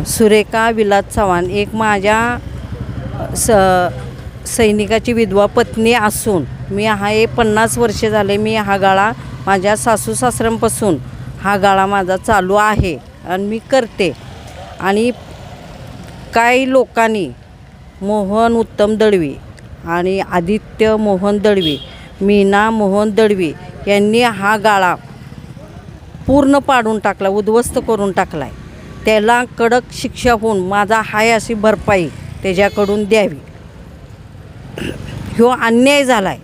हां सुरेखा विलास चव्हाण एक माझ्या स सैनिकाची विधवा पत्नी असून मी हा हे पन्नास वर्षे झाले मी हा गाळा माझ्या सासू सासऱ्यांपासून हा गाळा माझा चालू आहे आणि मी करते. आणि काही लोकांनी मोहन उत्तम दळवी आणि आदित्य मोहन दळवी मीना मोहन दळवी यांनी हा गाळा पूर्ण पाडून टाकला उद्ध्वस्त करून टाकला आहे त्याला कडक शिक्षा होऊन माझा हाय अशी भरपाई त्याच्याकडून द्यावी. ह्यो अन्याय झाला आहे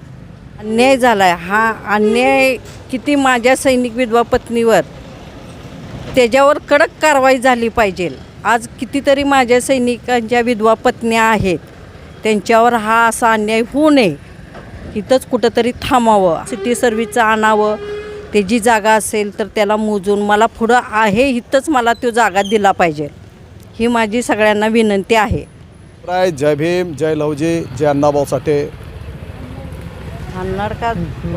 अन्याय झाला आहे हा अन्याय किती माझ्या सैनिक विधवा पत्नीवर त्याच्यावर कडक कारवाई झाली पाहिजे. आज कितीतरी माझ्या सैनिकांच्या विधवा पत्न्या आहेत. त्यांच्यावर हा असा अन्याय होऊ नये. इथंच कुठंतरी थांबावं. सिटी सर्व्हिसचं आणावं. त्याची जागा असेल तर त्याला मोजून मला पुढं आहे इथंच मला तो जागा दिला पाहिजे. ही माझी सगळ्यांना विनंती आहे. राय जय भीम जय लवजी जय अण्णाभाऊ साठे. आणणार का?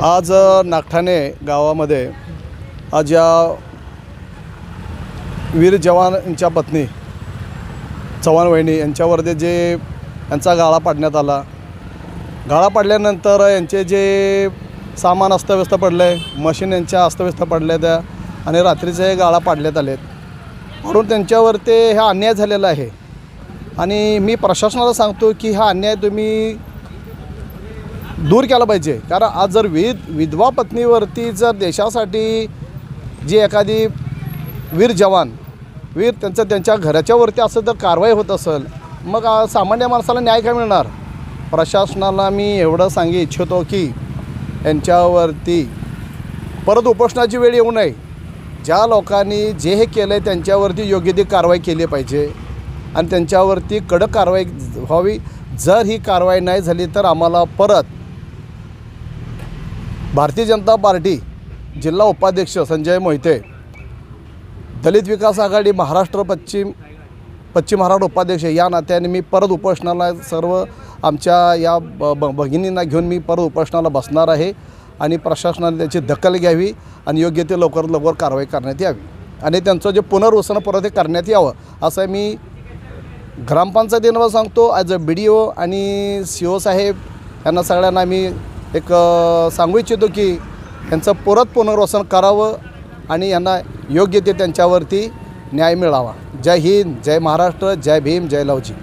आज नागठाणे गावामध्ये आज या वीर जवान यांच्या पत्नी चव्हाण वहिनी यांच्यावरती जे यांचा गाळा पाडण्यात आला. गाळा पाडल्यानंतर यांचे जे सामान अस्तव्यस्त पडलं आहे मशीन यांच्या अस्तव्यस्त पडल्या त्या आणि रात्रीचे गाळा पाडण्यात आलेत. म्हणून त्यांच्यावरती हा अन्याय झालेला आहे. आणि मी प्रशासनाला सांगतो की हा अन्याय तुम्ही दूर केला पाहिजे. कारण आज जर विध विधवा पत्नीवरती जर देशासाठी जी एखादी वीर जवान वीर त्यांचं त्यांच्या घराच्यावरती असं जर कारवाई होत असेल मग सामान्य माणसाला न्याय काय मिळणार? प्रशासनाला मी एवढं सांगू इच्छितो की यांच्यावरती परत उपोषणाची वेळ येऊ नये. ज्या लोकांनी जे हे केलं आहे त्यांच्यावरती योग्य ती कारवाई केली पाहिजे आणि त्यांच्यावरती कडक कारवाई व्हावी. जर ही कारवाई नाही झाली तर आम्हाला परत भारतीय जनता पार्टी जिल्हा उपाध्यक्ष संजय मोहिते दलित विकास आघाडी महाराष्ट्र पश्चिम पश्चिम महाराष्ट्र उपाध्यक्ष या नात्याने मी परत उपोषणाला सर्व आमच्या या ब ब- भगिनींना घेऊन मी परत उपोषणाला बसणार आहे आणि प्रशासनाने त्याची दखल घ्यावी आणि योग्य ते लवकरात लवकर कारवाई करण्यात यावी आणि त्यांचं जे पुनर्वसन परत हे करण्यात यावं असं मी ग्रामपंचायतीनं सांगतो as a B D O आणि सी ओ साहेब यांना सगळ्यांना मी एक सांगू इच्छितो की यांचं परत पुनर्वसन करावं आणि यांना योग्य ते त्यांच्यावरती न्याय मिळावा. जय हिंद जय महाराष्ट्र जय भीम जय लवजी